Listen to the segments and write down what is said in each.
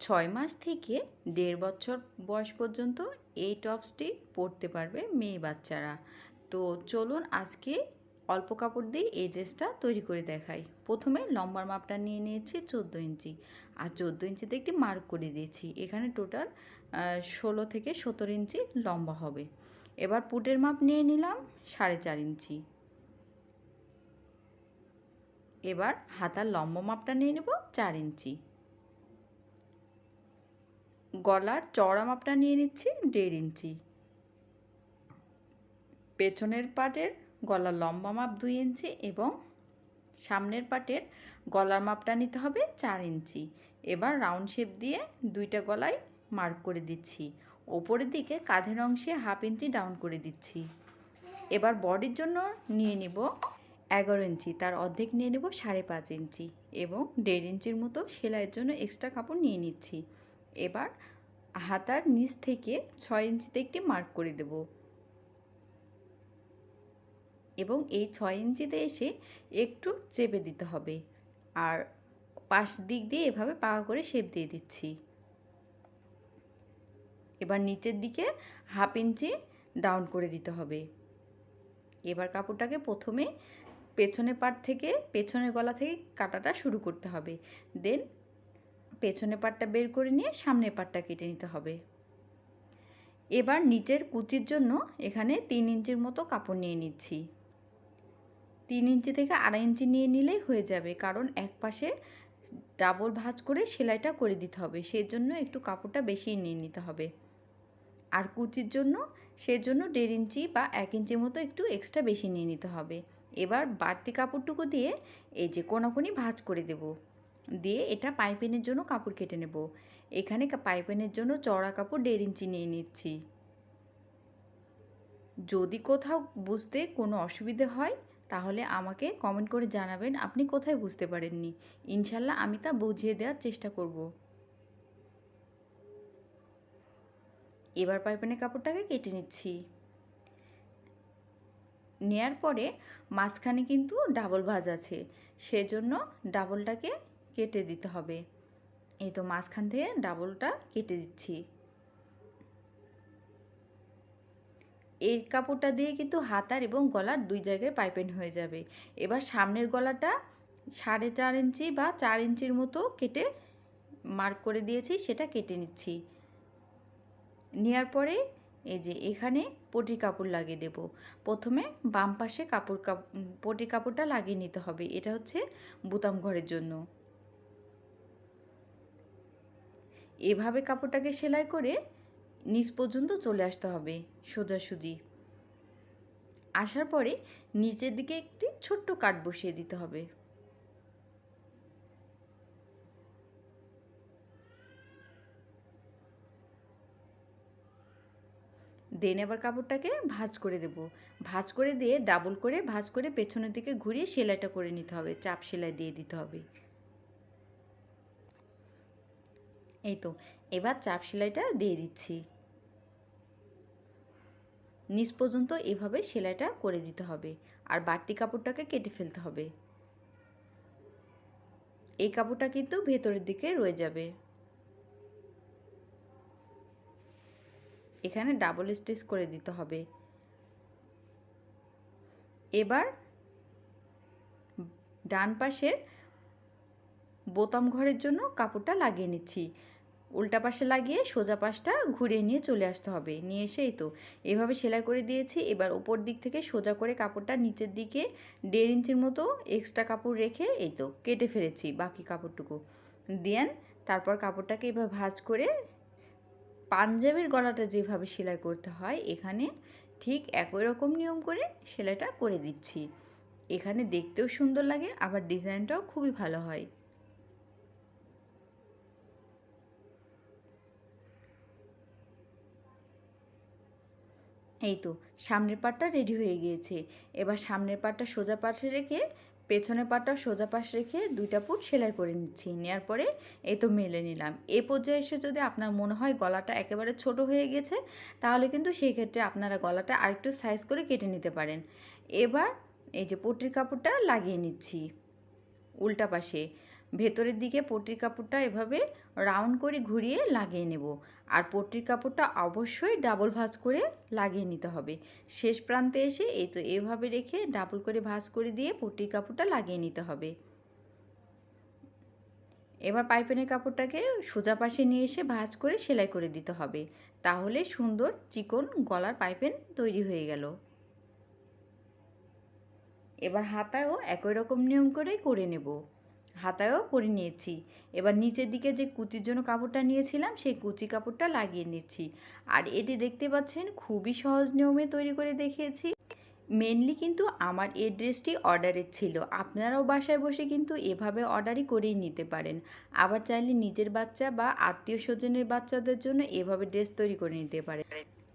ছয় মাস থেকে দেড় বছর বয়স পর্যন্ত এই টপসটি পরতে পারবে মেয়ে বাচ্চারা। তো চলুন আজকে অল্প কাপড় দিয়ে এই ড্রেসটা তৈরি করে দেখাই। প্রথমে লম্বার মাপটা নিয়ে নিয়েছি চোদ্দ ইঞ্চি। আর চোদ্দ ইঞ্চিতে একটি মার্ক করে দিয়েছি। এখানে টোটাল ষোলো থেকে সতেরো ইঞ্চি লম্বা হবে। এবার পুটের মাপ নিয়ে নিলাম সাড়ে চার ইঞ্চি। এবার হাতার লম্বা মাপটা নিয়ে নেব চার ইঞ্চি। গলার চওড়া মাপটা নিয়ে নিচ্ছি দেড় ইঞ্চি। পেছনের পাটের গলার লম্বা মাপ দুই ইঞ্চি এবং সামনের পাটের গলার মাপটা নিতে হবে চার ইঞ্চি। এবার রাউন্ড শেপ দিয়ে দুইটা গলায় মার্ক করে দিচ্ছি। ওপরের দিকে কাঁধের অংশে হাফ ইঞ্চি ডাউন করে দিচ্ছি। এবার বডির জন্য নিয়ে নেব এগারো ইঞ্চি, তার অর্ধেক নিয়ে নেব সাড়ে পাঁচ ইঞ্চি এবং দেড় ইঞ্চির মতো সেলাইয়ের জন্য এক্সট্রা কাপড় নিয়ে নিচ্ছি। এবার হাতার নিচ থেকে ছয় ইঞ্চিতে একটি মার্ক করে দেব। এবং এই ছয় ইঞ্চিতে এসে একটু চেপে দিতে হবে। আর পাশ দিক দিয়ে এভাবে পাকা করে শেপ দিয়ে দিচ্ছি। এবার নিচের দিকে হাফ ইঞ্চি ডাউন করে দিতে হবে। এবার কাপড়টাকে প্রথমে পেছনে পাট থেকে পেছনের গলা থেকে কাটাটা শুরু করতে হবে। দেন পেছনের পাটটা বের করে নিয়ে সামনের পাটটা কেটে নিতে হবে। এবার নিচের কুচির জন্য এখানে তিন ইঞ্চির মতো কাপড় নিয়ে নিচ্ছি। তিন ইঞ্চি থেকে আড়াই ইঞ্চি নিয়ে নিলেই হয়ে যাবে, কারণ এক পাশে ডাবল ভাঁজ করে সেলাইটা করে দিতে হবে সেই জন্য একটু কাপড়টা বেশি নিয়ে নিতে হবে। আর কুচির জন্য সেজন্য দেড় ইঞ্চি বা এক ইঞ্চির মতো একটু এক্সট্রা বেশি নিয়ে নিতে হবে। এবার বাড়তি কাপড়টুকু দিয়ে এই যে কোনাকুনি ভাঁজ করে দেব। দিয়ে এটা পাইপেনের জন্য কাপড় কেটে নেব। এখানে পাইপেনের জন্য চড়া কাপড় দেড় ইঞ্চি নিয়ে নিচ্ছি। যদি কোথাও বুঝতে কোনো অসুবিধে হয়, তাহলে আমাকে কমেন্ট করে জানাবেন। আপনি কোথায় বুঝতে পারেননি? ইনশাল্লাহ আমি তা বুঝিয়ে দেওয়ার চেষ্টা করব। এবার পাইপেনের কাপড়টাকে কেটে নিচ্ছি। নেয়ার পরে মাঝখানে কিন্তু ডাবল ভাজ আছে। সেজন্য ডাবলটাকে কেটে দিতে হবে। এই তো মাঝখান থেকে ডাবলটা কেটে দিচ্ছি। এই কাপড়টা দিয়ে কিন্তু হাতার এবং গলার দুই জায়গায় পাইপেন হয়ে যাবে। এবার সামনের গলাটা সাড়ে চার ইঞ্চি বা চার ইঞ্চির মতো কেটে মার্ক করে দিয়েছি, সেটা কেটে নিচ্ছি। নেওয়ার পরে এই যে এখানে পটির কাপড় লাগিয়ে দেব। প্রথমে বাম পাশে কাপড় কাপ পটির কাপড়টা লাগিয়ে নিতে হবে। এটা হচ্ছে বুতাম ঘরের জন্য। এভাবে কাপড়টাকে সেলাই করে নিচ পর্যন্ত চলে আসতে হবে সোজাসুজি। আসার পরে নিচের দিকে একটি ছোট্ট কাট বসিয়ে দিতে হবে। দেন এবার কাপড়টাকে ভাঁজ করে দেব। ভাঁজ করে দিয়ে ডাবল করে, ভাঁজ করে পেছনের দিকে ঘুরিয়ে সেলাইটা করে নিতে হবে, চাপ সেলাই দিয়ে দিতে হবে। এই তো, এবার চাপ সেলাইটা দিয়ে দিচ্ছি। নিচ পর্যন্ত এভাবে সেলাইটা করে দিতে হবে আর বাড়তি কাপড়টাকে কেটে ফেলতে হবে। এই কাপড়টা কিন্তু ভেতরের দিকে রয়ে যাবে। এখানে ডাবল স্টিচ করে দিতে হবে। এবার ডান পাশের বোতাম ঘরের জন্য কাপড়টা লাগিয়ে নিচ্ছি। উল্টা পাশে লাগিয়ে সোজা পাশটা ঘুরিয়ে নিয়ে চলে আসতে হবে। নিয়ে এসেই তো। এভাবে সেলাই করে দিয়েছি। এবার ওপর দিক থেকে সোজা করে কাপড়টা নিচের দিকে দেড় ইঞ্চির মতো এক্সট্রা কাপড় রেখে এই তো কেটে ফেলেছি বাকি কাপড়টুকু। দেন তারপর কাপড়টাকে এভাবে ভাজ করে পাঞ্জাবের গলাটা যেভাবে সেলাই করতে হয়, এখানে ঠিক একই রকম নিয়ম করে সেলাইটা করে দিচ্ছি। এখানে দেখতেও সুন্দর লাগে, আবার ডিজাইনটাও খুবই ভালো হয়। এই তো, সামনের পাটটা রেডি হয়ে গিয়েছে। এবার সামনের পাটটা সোজা পাশে রেখে পেছনের পাটটা সোজা পাশে রেখে দুইটা পুট সেলাই করে নিচ্ছি। নেওয়ার পরে এই তো মেলে নিলাম। এ পর্যায়ে এসে যদি আপনার মনে হয় গলাটা একেবারে ছোট হয়ে গেছে, তাহলে কিন্তু সেই ক্ষেত্রে আপনারা গলাটা আরেকটু সাইজ করে কেটে নিতে পারেন। এবার এই যে পটির কাপড়টা লাগিয়ে নিচ্ছি। উল্টা পাশে। ভেতরের দিকে পটির কাপড়টা এভাবে রাউন্ড করে ঘুরিয়ে লাগিয়ে নেব। আর পট্টির কাপড়টা অবশ্যই ডাবল ভাঁজ করে লাগিয়ে নিতে হবে। শেষ প্রান্তে এসে এই তো এভাবে রেখে ডাবল করে ভাঁজ করে দিয়ে পট্টির কাপড়টা লাগিয়ে নিতে হবে। এবার পাইপেনের কাপড়টাকে সোজা পাশে নিয়ে এসে ভাঁজ করে সেলাই করে দিতে হবে। তাহলে সুন্দর চিকন গলার পাইপেন তৈরি হয়ে গেল। এবার হাতায়ও একই রকম নিয়ম করেই করে নেব। হাতায়ও করে নিয়েছি। এবার নিচের দিকে যে কুচির জন্য কাপড়টা নিয়েছিলাম, সেই কুচি কাপড়টা লাগিয়ে নিচ্ছি। আর এটি দেখতে পাচ্ছেন, খুবই সহজ নিয়মে তৈরি করে দেখিয়েছি। মেনলি কিন্তু আমার এই ড্রেসটি অর্ডারের ছিল। আপনারাও বাসায় বসে কিন্তু এভাবে অর্ডারই করেই নিতে পারেন। আবার চাইলে নিজের বাচ্চা বা আত্মীয় স্বজনের বাচ্চাদের জন্য এভাবে ড্রেস তৈরি করে নিতে পারেন।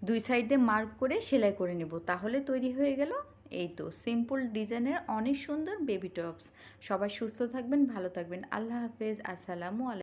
দুই সাইডে মার্ক করে সেলাই করে নেব। তাহলে তৈরি হয়ে গেল এই তো সিম্পল ডিজাইনের অনেক সুন্দর বেবি টপস সবাই সুস্থ থাকবেন, ভালো থাকবেন। আল্লাহ হাফেজ। আসসালামু আলাইকুম।